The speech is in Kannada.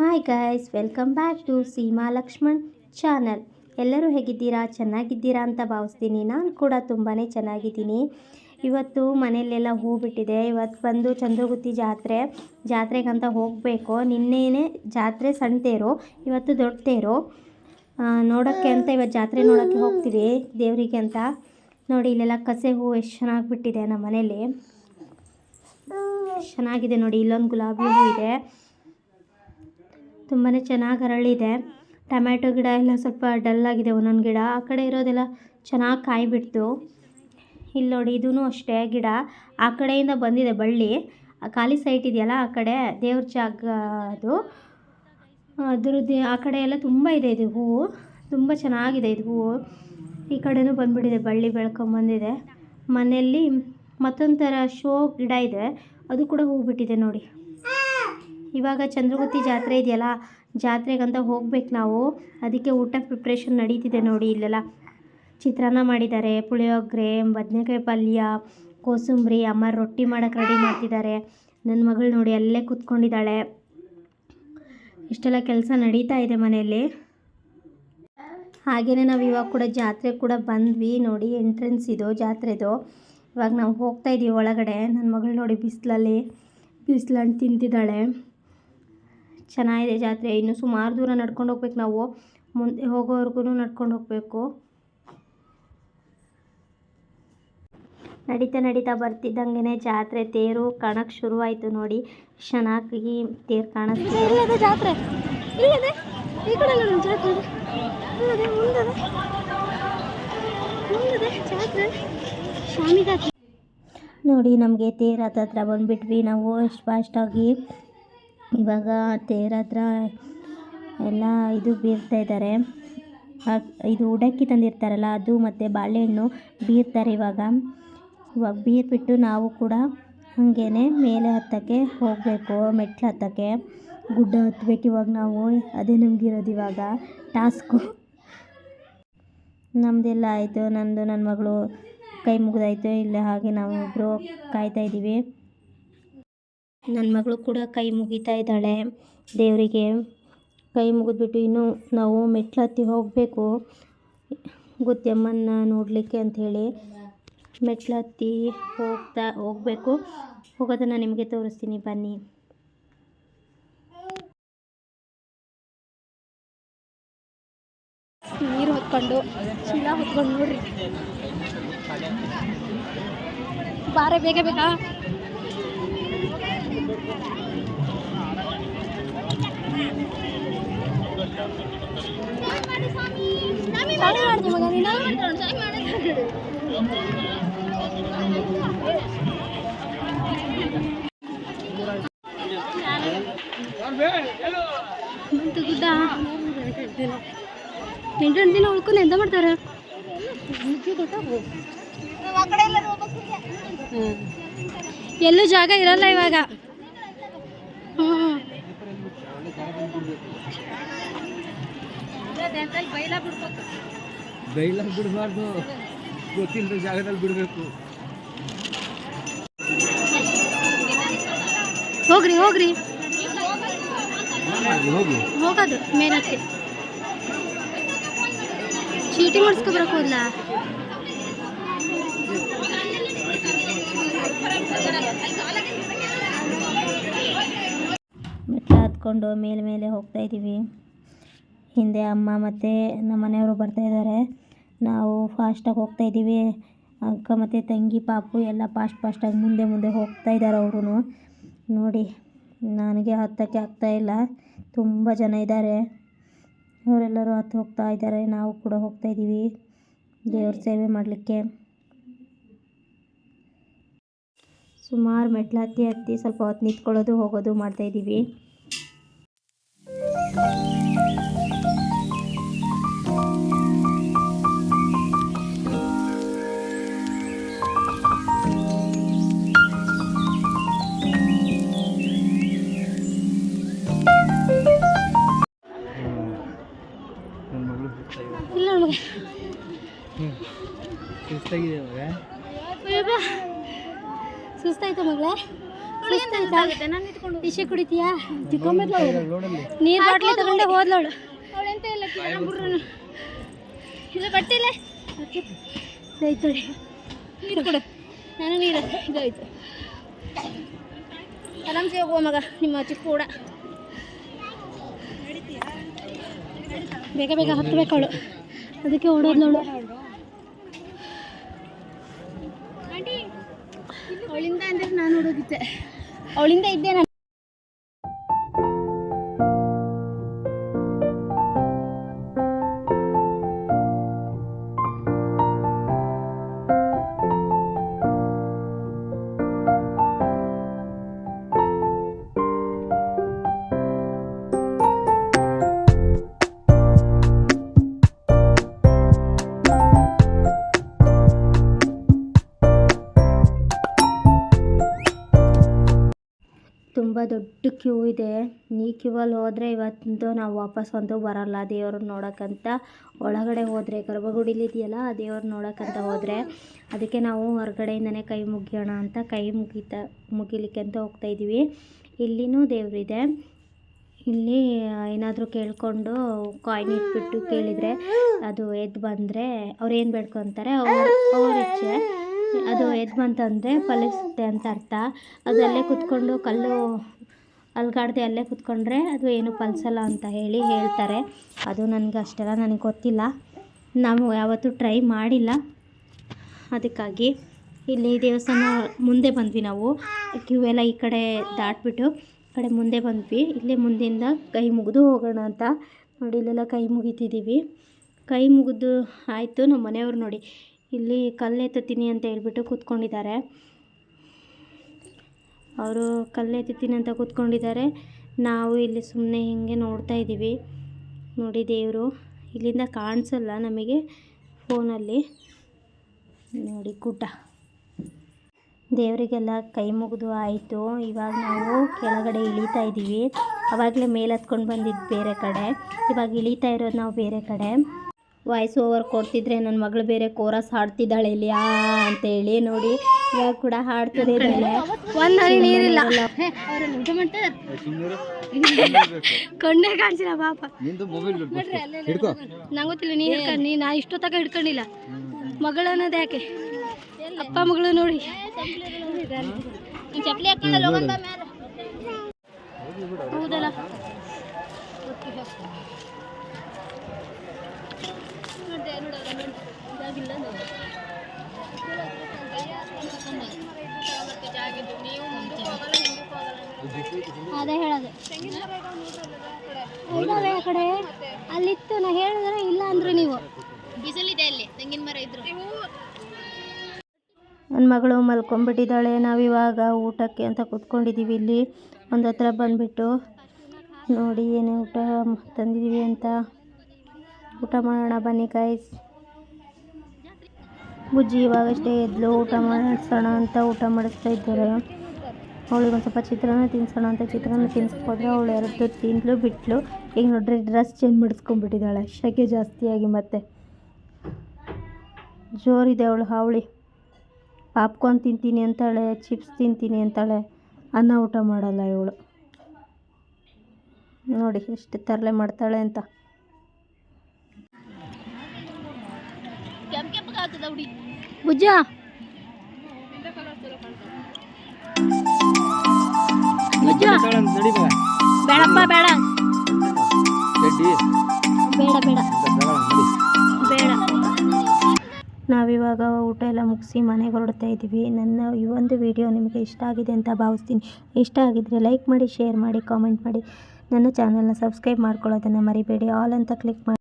Hi guys welcome back to Seema Lakshman channel ಎಲ್ಲರೂ ಹೇಗಿದ್ದೀರಾ? ಚೆನ್ನಾಗಿದ್ದೀರಾ ಅಂತ ಭಾವಿಸ್ತೀನಿ. ನಾನು ಕೂಡ ತುಂಬಾ ಚೆನ್ನಾಗಿದ್ದೀನಿ. ಇವತ್ತು ಮನೆಯಲ್ಲೆಲ್ಲ ಹೂ ಬಿಟ್ಟಿದೆ. ಇವತ್ತು ಬಂದು ಚಂದ್ರಗುತ್ತಿ ಜಾತ್ರೆ. ಜಾತ್ರೆಗಂತ ಹೋಗಬೇಕು. ನಿನ್ನೆನೇ ಜಾತ್ರೆ ಸಣ್ಣ ತೇರು ಇವತ್ತು ದೊಡ್ಡ ತೇರು. ನೋಡೋಕ್ಕೆ ಅಂತ ಇವತ್ತು ಜಾತ್ರೆ ನೋಡೋಕ್ಕೆ ಹೋಗ್ತೀವಿ. ದೇವರಿಗೆ ಅಂತ. ನೋಡಿ, ಇಲ್ಲೆಲ್ಲ ಕಸೆ ಹೂ ಎಷ್ಟು ಚೆನ್ನಾಗಿ ಬಿಟ್ಟಿದೆ ನಮ್ಮ ಮನೇಲಿ ಚೆನ್ನಾಗಿದೆ ನೋಡಿ, ಇಲ್ಲೊಂದು ಗುಲಾಬಿ ಹೂ ಇದೆ. ತುಂಬಾ ಚೆನ್ನಾಗಿ ಅರಳಿದೆ. ಟೊಮ್ಯಾಟೊ ಗಿಡ ಎಲ್ಲ ಸ್ವಲ್ಪ ಡಲ್ ಆಗಿದೆ ಒಂದೊಂದು ಗಿಡ. ಆ ಕಡೆ ಇರೋದೆಲ್ಲ ಚೆನ್ನಾಗಿ ಕಾಯಿಬಿಡ್ತು. ಇಲ್ಲಿ ನೋಡಿ ಇದೂ ಅಷ್ಟೇ ಗಿಡ. ಆ ಕಡೆಯಿಂದ ಬಂದಿದೆ ಬಳ್ಳಿ. ಖಾಲಿ ಸೈಟ್ ಇದೆಯಲ್ಲ, ಆ ಕಡೆ ದೇವ್ರ ಜಾಗ ಅದು. ಅದ್ರದ್ದು ಆ ಕಡೆ ಎಲ್ಲ ತುಂಬ ಇದೆ ಇದು ಹೂವು. ತುಂಬ ಚೆನ್ನಾಗಿದೆ ಇದು ಹೂವು. ಈ ಕಡೆಯೂ ಬಂದುಬಿಟ್ಟಿದೆ ಬಳ್ಳಿ ಬೆಳ್ಕೊಂಬಂದಿದೆ ಮನೆಯಲ್ಲಿ ಮತ್ತೊಂದು ಥರ ಶೋ ಗಿಡ ಇದೆ. ಅದು ಕೂಡ ಹೂ ಬಿಟ್ಟಿದೆ ನೋಡಿ. ಇವಾಗ ಚಂದ್ರಗುತ್ತಿ ಜಾತ್ರೆ ಇದೆಯಲ್ಲ, ಜಾತ್ರೆಗಂತ ಹೋಗ್ಬೇಕು ನಾವು. ಅದಕ್ಕೆ ಊಟ ಪ್ರಿಪ್ರೇಷನ್ ನಡೀತಿದೆ ನೋಡಿ ಇಲ್ಲೆಲ್ಲ. ಚಿತ್ರಾನ್ನ ಮಾಡಿದ್ದಾರೆ, ಪುಳಿಯೋಗರೆ, ಬದನೆಕಾಯಿ ಪಲ್ಯ, ಕೋಸಂಬರಿ, ಅಮ್ಮ ರೊಟ್ಟಿ ಮಾಡೋಕ್ಕೆ ರೆಡಿ ಮಾಡ್ತಿದ್ದಾರೆ. ನನ್ನ ಮಗಳು ನೋಡಿ ಅಲ್ಲೇ ಕೂತ್ಕೊಂಡಿದ್ದಾಳೆ. ಇಷ್ಟೆಲ್ಲ ಕೆಲಸ ನಡೀತಾ ಇದೆ ಮನೆಯಲ್ಲಿ. ಹಾಗೆಯೇ ನಾವು ಇವಾಗ ಕೂಡ ಜಾತ್ರೆ ಕೂಡ ಬಂದ್ವಿ ನೋಡಿ ಎಂಟ್ರೆನ್ಸ್ ಇದು, ಜಾತ್ರೆದು. ಇವಾಗ ನಾವು ಹೋಗ್ತಾ ಇದ್ದೀವಿ ಒಳಗಡೆ. ನನ್ನ ಮಗಳು ನೋಡಿ ಬಿಸಿಲಲ್ಲಿ ಬಿಸಿಲನ್ನು ತಿಂತಿದ್ದಾಳೆ. ಚೆನ್ನಾಗಿದೆ ಜಾತ್ರೆ. ಇನ್ನು ಸುಮಾರು ದೂರ ನಡ್ಕೊಂಡು ಹೋಗ್ಬೇಕು ನಾವು. ಮುಂದೆ ಹೋಗೋವರೆಗೂ ನಡ್ಕೊಂಡು ಹೋಗಬೇಕು. ನಡೀತಾ ನಡೀತಾ ಬರ್ತಿದ್ದಂಗೆ ಜಾತ್ರೆ ತೇರು ಕಾಣಕ್ಕೆ ಶುರುವಾಯಿತು ನೋಡಿ. ಚೆನ್ನಾಗಿ ತೇರು ಕಾಣಿಸ್ತಿದೆ. ಇಲ್ಲದೆ ಜಾತ್ರೆ. ಇಲ್ಲದೆ ಈ ಕಡೆ ಜಾತ್ರೆ ಇದೆ. ಇಲ್ಲದೆ ಮುಂದದೆ ಮುಂದದೆ ಜಾತ್ರೆ ಸ್ವಾಮಿ ಜಾತ್ರೆ. ನೋಡಿ ನಮಗೆ ತೇರು ಹತ್ರ ಬಂದುಬಿಟ್ವಿ ನಾವು. ಎಷ್ಟು ಫಾಸ್ಟಾಗಿ ಇವಾಗ ತೇರ್ ಹತ್ರ ಎಲ್ಲ ಇದು ಬೀರ್ತಾ ಇದ್ದಾರೆ. ಇದು ಉಡಕ್ಕಿ ತಂದಿರ್ತಾರಲ್ಲ, ಅದು ಮತ್ತು ಬಾಳೆಹಣ್ಣು ಬೀರ್ತಾರೆ ಇವಾಗ. ಇವಾಗ ಬೀರ್ಬಿಟ್ಟು ನಾವು ಕೂಡ ಹಾಗೇ ಮೇಲೆ ಹತ್ತಕ್ಕೆ ಹೋಗಬೇಕು, ಮೆಟ್ಲು ಹತ್ತಕ್ಕೆ. ಗುಡ್ಡ ಹತ್ಬೇಕು ಇವಾಗ ನಾವು, ಅದೇ ನಮಗಿರೋದು ಇವಾಗ ಟಾಸ್ಕು. ನಮ್ಮದೆಲ್ಲ ಆಯಿತು, ನಂದು ನನ್ನ ಮಗಳು ಕೈ ಮುಗಿದಾಯಿತು, ಇಲ್ಲ ಹಾಗೆ ನಾವು ಇಬ್ಬರು ಕಾಯ್ತಾ ಇದ್ದೀವಿ. ನನ್ನ ಮಗಳು ಕೂಡ ಕೈ ಮುಗಿತಾ ಇದ್ದಾಳೆ. ದೇವರಿಗೆ ಕೈ ಮುಗಿದ್ಬಿಟ್ಟು ಇನ್ನೂ ನಾವು ಮೆಟ್ಲು ಹತ್ತಿ ಹೋಗಬೇಕು. ಗುತ್ತಿಯಮ್ಮನ ನೋಡಲಿಕ್ಕೆ ಅಂಥೇಳಿ ಮೆಟ್ಲು ಹತ್ತಿ ಹೋಗ್ತಾ ಹೋಗಬೇಕು. ಹೋಗೋದನ್ನು ನಿಮಗೆ ತೋರಿಸ್ತೀನಿ. ಬನ್ನಿ. ನೀರು ಹೊತ್ಕೊಂಡು, ಚೀಲ ಹೊತ್ಕೊಂಡು ನೋಡ್ರಿ. ಬಾರೆ ಬೇಗ ಬೇಕಾ? ದಿನ ಉಳ್ಕೊಂಡು ಎಂತ ಮಾಡ್ತಾರೆ ಎಲ್ಲೂ ಜಾಗ ಇರಲ್ಲ ಇವಾಗ. ಹ್ಮ್. ಬೈಲ ಬಿಡಬಾರ್ದು ಗೊತ್ತಿಲ್ಲದ ಜಾಗದಲ್ಲಿ ಬಿಡಬೇಕು. ಹೋಗ್ರಿ ಹೋಗ್ರಿ. ಹೋಗಿ ಹೋಗೋದು ಮೇಲಕ್ಕೆ. ಚೀಟಿ ಮಾಡಿಸ್ಕೊ ಹೋದ್ಲ ಹೋದ್ಲಾ ಹತ್ಕೊಂಡು ಮೇಲೆ ಮೇಲೆ ಹೋಗ್ತಾ ಇದ್ದೀವಿ. ಹಿಂದೆ ಅಮ್ಮ ಮತ್ತು ನಮ್ಮ ಮನೆಯವರು ಬರ್ತಾಯಿದ್ದಾರೆ ನಾವು ಫಾಸ್ಟಾಗಿ ಹೋಗ್ತಾ ಇದ್ದೀವಿ. ಅಕ್ಕ ಮತ್ತು ತಂಗಿ, ಪಾಪು ಎಲ್ಲ ಫಾಸ್ಟ್ ಫಾಸ್ಟಾಗಿ ಮುಂದೆ ಮುಂದೆ ಹೋಗ್ತಾ ಇದ್ದಾರೆ ಅವರು ನೋಡಿ, ನನಗೆ ಹತ್ತಕ್ಕೆ ಆಗ್ತಾ ಇಲ್ಲ. ತುಂಬ ಜನ ಇದ್ದಾರೆ. ಅವರೆಲ್ಲರೂ ಹತ್ತು ಹೋಗ್ತಾ ಇದ್ದಾರೆ. ನಾವು ಕೂಡ ಹೋಗ್ತಾ ಇದ್ದೀವಿ. ದೇವ್ರ ಸೇವೆ ಮಾಡಲಿಕ್ಕೆ. ಸುಮಾರು ಮೆಟ್ಲು ಹತ್ತಿ ಹತ್ತಿ ಸ್ವಲ್ಪ ಹೊತ್ತು ನಿಂತ್ಕೊಳ್ಳೋದು, ಹೋಗೋದು ಮಾಡ್ತಾ ಮಗಳೇ? ವಿಷ ಕುಡಿತೀಯಾ? ನೀರು ಬಾಟ್ಲಿ ತಗೊಂಡೆ ಹೋದ್ಲವಳು ಅವಳೆಂತ ಇಲ್ಲ ಇದು ನೀರು ಕೊಡು. ನಾನು ನೀರು. ಇದಾಯ್ತು. ಆರಾಮ್ಸೆ ಹೋಗುವ ಮಗ ನಿಮ್ಮ ಚಿಕ್ಕ ಕೂಡ. ಬೇಗ ಬೇಗ ಹತ್ತಬೇಕು ಅವಳು. ಅದಕ್ಕೆ ಓಡೋದ್ಲವಳು ಅವಳಿಂದ ಅಂದ್ರೆ ಅವಳಿಂದ ಇದ್ದೆ ತುಂಬ ದೊಡ್ಡ ಕ್ಯೂ ಇದೆ. ಈ ಕ್ಯೂವಲ್ಲಿ ಹೋದರೆ ಇವತ್ತು ನಾವು ವಾಪಸ್ ಅಂತೂ ಬರಲ್ಲ. ದೇವ್ರನ್ನ ನೋಡೋಕ್ಕಂತ ಒಳಗಡೆ ಹೋದರೆ ಗರ್ಭಗುಡಿಲಿ ಇದೆಯಲ್ಲ ಆ ದೇವ್ರನ್ನ ನೋಡೋಕ್ಕಂತ ಹೋದರೆ ಅದಕ್ಕೆ ನಾವು ಹೊರಗಡೆಯಿಂದನೇ ಕೈ ಮುಗಿಯೋಣ ಅಂತ ಕೈ ಮುಗಿತ ಮುಗಿಲಿಕ್ಕೆ ಅಂತ ಹೋಗ್ತಾ ಇದ್ದೀವಿ. ಇಲ್ಲಿನೂ ದೇವರಿದೆ. ಇಲ್ಲಿ ಏನಾದರೂ ಕೇಳಿಕೊಂಡು ಕಾಯಿನ್ ಇಟ್ಬಿಟ್ಟು ಕೇಳಿದರೆ ಅದು ಎದ್ದು ಬಂದರೆ ಅವ್ರು ಏನು ಬೇಡ್ಕೊತಾರೆ? ಅವ್ರ ಅವ್ರ ಇಚ್ಛೆ. ಅದು ಬಂತಂದರೆ ಫಲಿಸುತ್ತೆ ಅಂತ ಅರ್ಥ. ಅದು ಅಲ್ಲೇ ಕುತ್ಕೊಂಡು ಕಲ್ಲು ಅಲ್ಗಾಡ್ದೆ ಅಲ್ಲೇ ಕುತ್ಕೊಂಡ್ರೆ ಅದು ಏನು ಫಲಿಸಲ್ಲ ಅಂತ ಹೇಳಿ ಹೇಳ್ತಾರೆ. ಅದು ನನಗೆ ಅಷ್ಟೆಲ್ಲ ನನಗೆ ಗೊತ್ತಿಲ್ಲ. ನಾವು ಯಾವತ್ತೂ ಟ್ರೈ ಮಾಡಿಲ್ಲ. ಅದಕ್ಕಾಗಿ ಇಲ್ಲಿ ದೇವಸ್ಥಾನ ಮುಂದೆ ಬಂದ್ವಿ ನಾವು. ಕ್ಯೂ ಎಲ್ಲ ಈ ಕಡೆ ದಾಟ್ಬಿಟ್ಟು ಈ ಕಡೆ ಮುಂದೆ ಬಂದ್ವಿ. ಇಲ್ಲೇ ಮುಂದಿಂದ ಕೈ ಮುಗಿದು ಹೋಗೋಣ ಅಂತ ನೋಡಿ ಇಲ್ಲೆಲ್ಲ ಕೈ ಮುಗಿತಿದ್ದೀವಿ. ಕೈ ಮುಗಿದು ಆಯಿತು ನಮ್ಮ ಮನೆಯವ್ರು ನೋಡಿ. ಇಲ್ಲಿ ಕಲ್ಲೆತ್ತುತ್ತೀನಿ ಅಂತ ಹೇಳ್ಬಿಟ್ಟು ಕೂತ್ಕೊಂಡಿದ್ದಾರೆ. ಅವರು ಕಲ್ಲೆತ್ತುತ್ತೀನಿ ಅಂತ ಕೂತ್ಕೊಂಡಿದ್ದಾರೆ. ನಾವು ಇಲ್ಲಿ ಸುಮ್ಮನೆ ಹಿಂಗೆ ನೋಡ್ತಾ ಇದ್ದೀವಿ. ನೋಡಿ ದೇವರು, ಇಲ್ಲಿಂದ ಕಾಣಿಸಲ್ಲ ನಮಗೆ ಫೋನಲ್ಲಿ. ನೋಡಿ ಕೂಟ. ದೇವರಿಗೆಲ್ಲ ಕೈ ಮುಗಿದು ಆಯಿತು. ಇವಾಗ ನಾವು ಕೆಳಗಡೆ ಇಳಿತಾ ಇದ್ದೀವಿ. ಆವಾಗಲೇ ಮೇಲೆ ಹತ್ಕೊಂಡು ಬಂದಿದ್ದು ಬೇರೆ ಕಡೆ. ಇವಾಗ ಇಳಿತಾ ಇರೋದು ನಾವು ಬೇರೆ ಕಡೆ. ವಾಯ್ಸ್ ಓವರ್ ಕೊಡ್ತಿದ್ರೆ ನನ್ನ ಮಗಳು ಬೇರೆ ಕೋರಸ್ ಹಾಡ್ತಿದ್ದಾಳೆ ಇಲ್ಲಿ ಆ ಅಂತೇಳಿ. ನೋಡಿ ಇವಾಗ ಕೂಡ ಹಾಡ್ತದೆ ಇದ್ದಾಳೆ. ಒಂದು ನೀರಿಲ್ಲ. ಕಣ್ಣೇ ಕಾಣಿಸಿಲ್ಲ ಪಾಪ. ನಿಂದು ಮೊಬೈಲ್ ಹಿಡ್ಕೋ. ನಂಗೆ ಗೊತ್ತಿಲ್ಲ ನೀನು ನೀ ನಾ ಇಷ್ಟೊತ್ತಕ ಹಿಡ್ಕೊಂಡಿಲ್ಲ. ಮಗಳು ಅನ್ನೋದು ಯಾಕೆ? ಅಪ್ಪ ಮಗಳು ನೋಡಿ. ಚಪ್ಪಲಿ ಹೌದಲ್ಲ? ಅದೇ ಹೇಳೋದು. ಇದಾವೆ ಆ ಕಡೆ ಅಲ್ಲಿತ್ತು ನಾ ಹೇಳಿದ್ರೆ ಇಲ್ಲ ಅಂದ್ರು ನೀವು. ಬಿಸಿಲಿದೆ ಅಲ್ಲಿ ತೆಂಗಿನ ಮರ ಇದ್ರು. ನನ್ನ ಮಗಳು ಮಲ್ಕೊಂಡ್ಬಿಟ್ಟಿದ್ದಾಳೆ. ನಾವಿವಾಗ ಊಟಕ್ಕೆ ಅಂತ ಕೂತ್ಕೊಂಡಿದ್ದೀವಿ ಇಲ್ಲಿ. ಒಂದು ಹತ್ರ ಬಂದುಬಿಟ್ಟು ನೋಡಿ ಏನೇ ಊಟ ತಂದಿದ್ದೀವಿ ಅಂತ. ಊಟ ಮಾಡೋಣ ಬನ್ನಿ ಕಾಯ್ಸ್ ಬುಜ್ಜಿ ಇವಾಗಷ್ಟೇ ಎದ್ಲು, ಊಟ ಮಾಡಿಸೋಣ ಅಂತ ಊಟ ಮಾಡಿಸ್ತಾ ಇದ್ದಾರೆ. ಅವಳಿಗೆ ಒಂದು ಸ್ವಲ್ಪ ಚಿತ್ರಾನ್ನ ತಿನ್ಸೋಣ ಅಂತ ಚಿತ್ರಾನ್ನ ತಿನ್ಸ್ಕೋದ್ರೆ ಅವಳು ಎರಡು ತಿಂದ್ಲು, ಬಿಟ್ಲು. ಈಗ ನೋಡ್ರಿ ಡ್ರೆಸ್ ಚೇಂಜ್ ಮಾಡಿಸ್ಕೊಂಡ್ಬಿಟ್ಟಿದ್ದಾಳೆ. ಶೆಕೆ ಜಾಸ್ತಿಯಾಗಿ ಮತ್ತೆ. ಜೋರಿದೆ ಅವಳು ಹಾವಳಿ. ಪಾಪ್ಕಾರ್ನ್ ತಿಂತೀನಿ ಅಂತಾಳೆ ಚಿಪ್ಸ್ ತಿಂತೀನಿ ಅಂತಾಳೆ. ಅನ್ನ ಊಟ ಮಾಡಲ್ಲ ಇವಳು. ನೋಡಿ, ಎಷ್ಟು ತರಲೆ ಮಾಡ್ತಾಳೆ ಅಂತ. ಬೇಡ. ನಾವಿವಾಗ ಊಟ ಎಲ್ಲ ಮುಗಿಸಿ ಮನೆಗೆ ಹೊರಡ್ತಾ ಇದ್ದೀವಿ. ನನ್ನ ಈ ಒಂದು ವಿಡಿಯೋ ನಿಮಗೆ ಇಷ್ಟ ಆಗಿದೆ ಅಂತ ಭಾವಿಸ್ತೀನಿ. ಇಷ್ಟ ಆಗಿದ್ದರೆ ಲೈಕ್ ಮಾಡಿ, ಶೇರ್ ಮಾಡಿ, ಕಾಮೆಂಟ್ ಮಾಡಿ. ನನ್ನ ಚಾನಲ್ನ ಸಬ್ಸ್ಕ್ರೈಬ್ ಮಾಡ್ಕೊಳ್ಳೋದನ್ನು ಮರಿಬೇಡಿ. ಆಲ್ ಅಂತ ಕ್ಲಿಕ್ ಮಾಡಿ.